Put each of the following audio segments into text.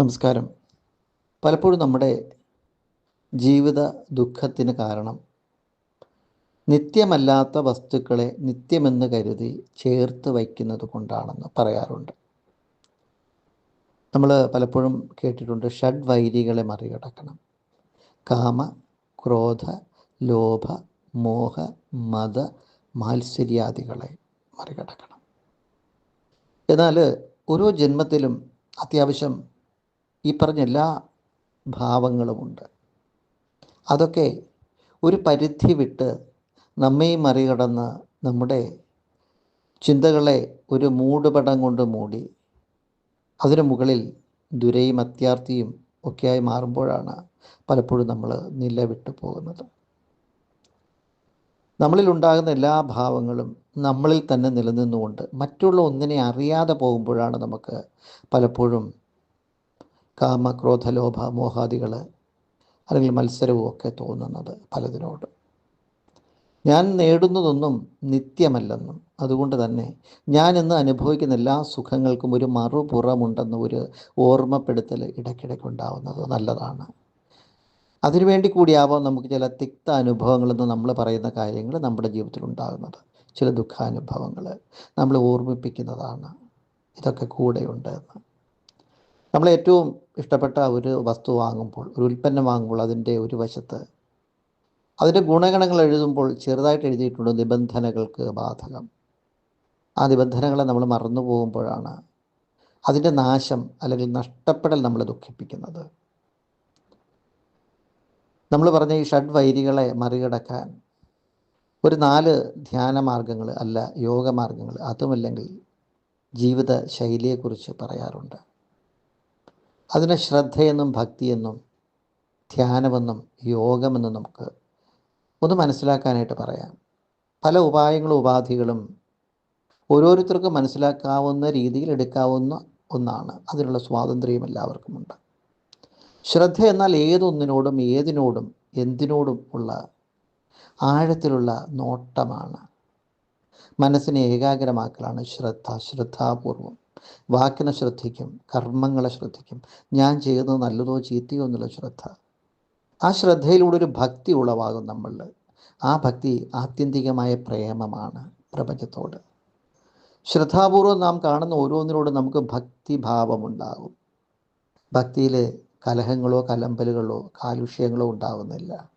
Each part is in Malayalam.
നമസ്കാരം. പലപ്പോഴും നമ്മുടെ ജീവിത ദുഃഖത്തിന് കാരണം നിത്യമല്ലാത്ത വസ്തുക്കളെ നിത്യമെന്ന് കരുതി ചേർത്ത് വയ്ക്കുന്നത് കൊണ്ടാണെന്ന് പറയാറുണ്ട്. നമ്മൾ പലപ്പോഴും കേട്ടിട്ടുണ്ട് ഷഡ് വൈരികളെ മറികടക്കണം. കാമ ക്രോധ ലോഭ മോഹ മത മാത്സര്യാദികളെ മറികടക്കണം. എന്നാൽ ഓരോ ജന്മത്തിലും അത്യാവശ്യം ഈ പറഞ്ഞ എല്ലാ ഭാവങ്ങളുമുണ്ട്. അതൊക്കെ ഒരു പരിധി വിട്ട് നമ്മെ മറികടന്ന് നമ്മുടെ ചിന്തകളെ ഒരു മൂടുപടം കൊണ്ട് മൂടി അതിനു മുകളിൽ ദുരയും അത്യാർത്ഥിയും ഒക്കെയായി മാറുമ്പോഴാണ് പലപ്പോഴും നമ്മൾ നിലവിട്ടു പോകുന്നത്. നമ്മളിൽ ഉണ്ടാകുന്ന എല്ലാ ഭാവങ്ങളും നമ്മളിൽ തന്നെ നിലനിന്നുകൊണ്ട് മറ്റുള്ള ഒന്നിനെ അറിയാതെ പോകുമ്പോഴാണ് നമുക്ക് പലപ്പോഴും കാമ ക്രോധ ലോഭ മോഹാദികൾ അല്ലെങ്കിൽ മത്സരവും ഒക്കെ തോന്നുന്നത് പലതിനോട്. ഞാൻ നേടുന്നതൊന്നും നിത്യമല്ലെന്നും അതുകൊണ്ട് തന്നെ ഞാൻ ഇന്ന് അനുഭവിക്കുന്ന എല്ലാ സുഖങ്ങൾക്കും ഒരു മറുപുറമുണ്ടെന്ന് ഒരു ഓർമ്മപ്പെടുത്തൽ ഇടയ്ക്കിടയ്ക്ക് ഉണ്ടാവുന്നത് നല്ലതാണ് അതിനുവേണ്ടി കൂടിയാവാം നമുക്ക് ചില തിക്ത അനുഭവങ്ങളെന്ന് നമ്മൾ പറയുന്ന കാര്യങ്ങൾ നമ്മുടെ ജീവിതത്തിൽ ഉണ്ടാകുന്നത്. ചില ദുഃഖാനുഭവങ്ങൾ നമ്മൾ ഓർമ്മിപ്പിക്കുന്നതാണ്. ഇതൊക്കെ കൂടെയുണ്ട് എന്ന്. നമ്മൾ ഏറ്റവും ഇഷ്ടപ്പെട്ട ഒരു വസ്തു വാങ്ങുമ്പോൾ ഒരു ഉൽപ്പന്നം വാങ്ങുമ്പോൾ അതിന്റെ ഒരു വശത്ത് അതിന്റെ ഗുണഗണങ്ങൾ എഴുതുമ്പോൾ ചെറുതായിട്ട് എഴുതിയിട്ടുണ്ട് നിബന്ധനകൾക്ക് ബാധകം. ആ നിബന്ധനകളെ നമ്മൾ മറന്നു പോകുമ്പോഴാണ് അതിന്റെ നാശം അല്ലെങ്കിൽ നഷ്ടപ്പെടൽ നമ്മളെ ദുഃഖിപ്പിക്കുന്നത്. നമ്മൾ പറഞ്ഞ ഈ ഷഡ് വൈരികളെ മറികടക്കാൻ ഒരു നാല് ധ്യാന മാർഗങ്ങൾ അല്ല യോഗമാർഗങ്ങൾ അതുമല്ലെങ്കിൽ ജീവിത ശൈലിയെക്കുറിച്ച് പറയാറുണ്ട്. അതിനെ ശ്രദ്ധയെന്നും ഭക്തിയെന്നും ധ്യാനമെന്നും യോഗമെന്നും നമുക്ക് ഒന്ന് മനസ്സിലാക്കാനായിട്ട് പറയാം. പല ഉപായങ്ങളും ഉപാധികളും ഓരോരുത്തർക്കും മനസ്സിലാക്കാവുന്ന രീതിയിൽ എടുക്കാവുന്ന ഒന്നാണ്. അതിനുള്ള സ്വാതന്ത്ര്യം എല്ലാവർക്കുമുണ്ട് ശ്രദ്ധ എന്നാൽ ഏതൊന്നിനോടും ഏതിനോടും എന്തിനോടും ഉള്ള ആഴത്തിലുള്ള നോട്ടമാണ്. മനസ്സിനെ ഏകാഗ്രമാക്കലാണ് ശ്രദ്ധ ശ്രദ്ധാപൂർവം. വാക്കിനെ ശ്രദ്ധിക്കും കർമ്മങ്ങളെ ശ്രദ്ധിക്കും. ഞാൻ ചെയ്യുന്നത് നല്ലതോ ചീത്തയോ എന്നുള്ള ശ്രദ്ധ. ആ ശ്രദ്ധയിലൂടെ ഒരു ഭക്തി ഉളവാകും നമ്മളിൽ ആ ഭക്തി ആത്യന്തികമായ പ്രേമമാണ് പ്രപഞ്ചത്തോട്. ശ്രദ്ധാപൂർവം നാം കാണുന്ന ഓരോന്നിനോടും നമുക്ക് ഭക്തിഭാവമുണ്ടാകും ഭക്തിയിൽ കലഹങ്ങളോ കലമ്പലുകളോ കാലുഷ്യങ്ങളോ ഉണ്ടാവുന്നില്ല.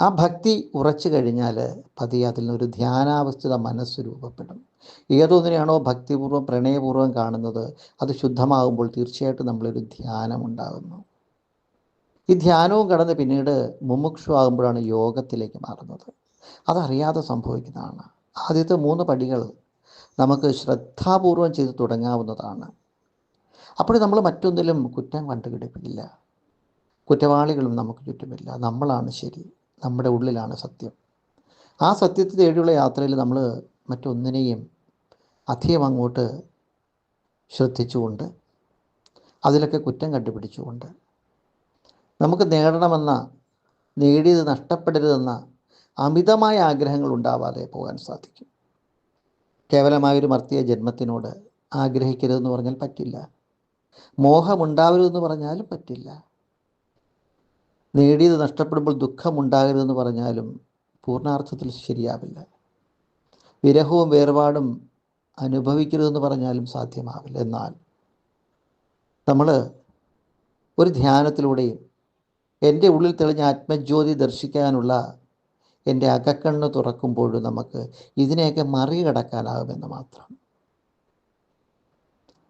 ആ ഭക്തി ഉറച്ചു കഴിഞ്ഞാൽ പതിയെ അതിൽ നിന്നൊരു ധ്യാനാവസ്ഥിത മനസ്സ് രൂപപ്പെടും. ഏതൊന്നിനെയാണോ ഭക്തിപൂർവം പ്രണയപൂർവം കാണുന്നത് അത് ശുദ്ധമാകുമ്പോൾ തീർച്ചയായിട്ടും നമ്മളൊരു ധ്യാനം ഉണ്ടാകുന്നു. ഈ ധ്യാനവും കടന്ന് പിന്നീട് മുമുക്ഷു ആകുമ്പോഴാണ് യോഗത്തിലേക്ക് മാറുന്നത്. അതറിയാതെ സംഭവിക്കുന്നതാണ്. ആദ്യത്തെ മൂന്ന് പടികൾ നമുക്ക് ശ്രദ്ധാപൂർവം ചെയ്ത് തുടങ്ങാവുന്നതാണ്. അപ്പോൾ നമ്മൾ മറ്റൊന്നിലും കുറ്റം കണ്ടുപിടിപ്പിക്കില്ല കുറ്റവാളികളും നമുക്ക് ചുറ്റുമില്ല. നമ്മളാണ് ശരി. നമ്മുടെ ഉള്ളിലാണ് സത്യം. ആ സത്യത്തിൽ തേടിയുള്ള യാത്രയിൽ നമ്മൾ മറ്റൊന്നിനെയും അധികം അങ്ങോട്ട് ശ്രദ്ധിച്ചുകൊണ്ട് അതിലൊക്കെ കുറ്റം കണ്ടുപിടിച്ചുകൊണ്ട് നമുക്ക് നേടണമെന്ന നേടിയത് നഷ്ടപ്പെടരുതെന്ന അമിതമായ ആഗ്രഹങ്ങൾ ഉണ്ടാവാതെ പോകാൻ സാധിക്കും. കേവലമായൊരു മർത്തിയ ജന്മത്തിനോട് ആഗ്രഹിക്കരുതെന്ന് പറഞ്ഞാൽ പറ്റില്ല. മോഹമുണ്ടാവരുതെന്ന് പറഞ്ഞാലും പറ്റില്ല. നേടിയത് നഷ്ടപ്പെടുമ്പോൾ ദുഃഖമുണ്ടാകരുതെന്ന് പറഞ്ഞാലും പൂർണാർത്ഥത്തിൽ ശരിയാവില്ല. വിരഹവും വേർപാടും അനുഭവിക്കരുതെന്ന് പറഞ്ഞാലും സാധ്യമാവില്ല. എന്നാൽ നമ്മൾ ഒരു ധ്യാനത്തിലൂടെയും എന്റെ ഉള്ളിൽ തെളിഞ്ഞ ആത്മജ്യോതി ദർശിക്കാനുള്ള എന്റെ അകക്കണ്ണ് തുറക്കുമ്പോഴും നമുക്ക് ഇതിനെയൊക്കെ മറികടക്കാനാകുമെന്ന് മാത്രം.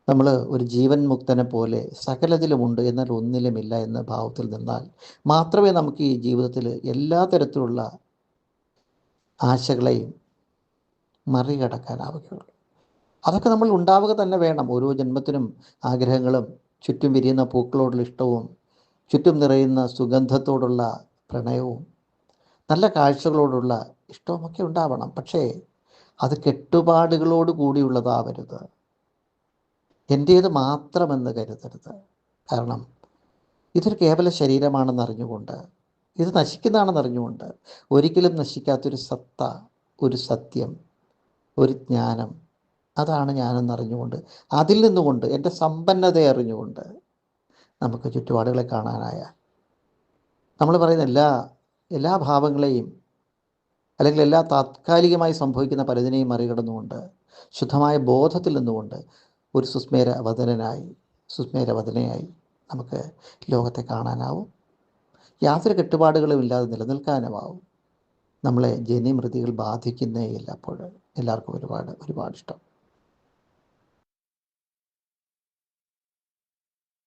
നമ്മൾ ഒരു ജീവൻ മുക്തനെ പോലെ സകലതിലുമുണ്ട് എന്നാൽ ഒന്നിലുമില്ല എന്ന ഭാവത്തിൽ നിന്നാൽ മാത്രമേ നമുക്ക് ഈ ജീവിതത്തിൽ എല്ലാ തരത്തിലുള്ള ആശകളെയും മറികടക്കാനാവുകയുള്ളൂ. അതൊക്കെ നമ്മൾ ഉണ്ടാവുക തന്നെ വേണം. ഓരോ ജന്മത്തിനും ആഗ്രഹങ്ങളും ചുറ്റും വിരിയുന്ന പൂക്കളോടുള്ള ഇഷ്ടവും ചുറ്റും നിറയുന്ന സുഗന്ധത്തോടുള്ള പ്രണയവും നല്ല കാഴ്ചകളോടുള്ള ഇഷ്ടവുമൊക്കെ ഉണ്ടാവണം. പക്ഷേ അത് കെട്ടുപാടുകളോട് കൂടിയുള്ളതാവരുത്. എന്റേത് മാത്രമെന്ന് കരുതരുത്. കാരണം ഇതൊരു കേവല ശരീരമാണെന്ന് അറിഞ്ഞുകൊണ്ട് ഇത് നശിക്കുന്നതാണെന്ന് അറിഞ്ഞുകൊണ്ട് ഒരിക്കലും നശിക്കാത്തൊരു സത്ത ഒരു സത്യം ഒരു ജ്ഞാനം അതാണ് ഞാനെന്ന് അറിഞ്ഞുകൊണ്ട് അതിൽ നിന്നുകൊണ്ട് എന്റെ സമ്പന്നതയെ അറിഞ്ഞുകൊണ്ട് നമുക്ക് ചുറ്റുപാടുകളെ കാണാനായ നമ്മൾ പറയുന്ന എല്ലാ എല്ലാ ഭാവങ്ങളെയും അല്ലെങ്കിൽ എല്ലാ താത്കാലികമായി സംഭവിക്കുന്ന പലതിനെയും മറികടന്നുകൊണ്ട് ശുദ്ധമായ ബോധത്തിൽ നിന്നുകൊണ്ട് ഒരു സുസ്മേര വദനനായി സുസ്മേര വദനയായി നമുക്ക് ലോകത്തെ കാണാനാവും. യാതൊരു കെട്ടുപാടുകളും ഇല്ലാതെ നിലനിൽക്കാനുമാവും. നമ്മളെ ജന്യമൃതികൾ ബാധിക്കുന്നേയില്ല അപ്പോൾ. എല്ലാവർക്കും ഒരുപാട് ഒരുപാട് ഇഷ്ടം.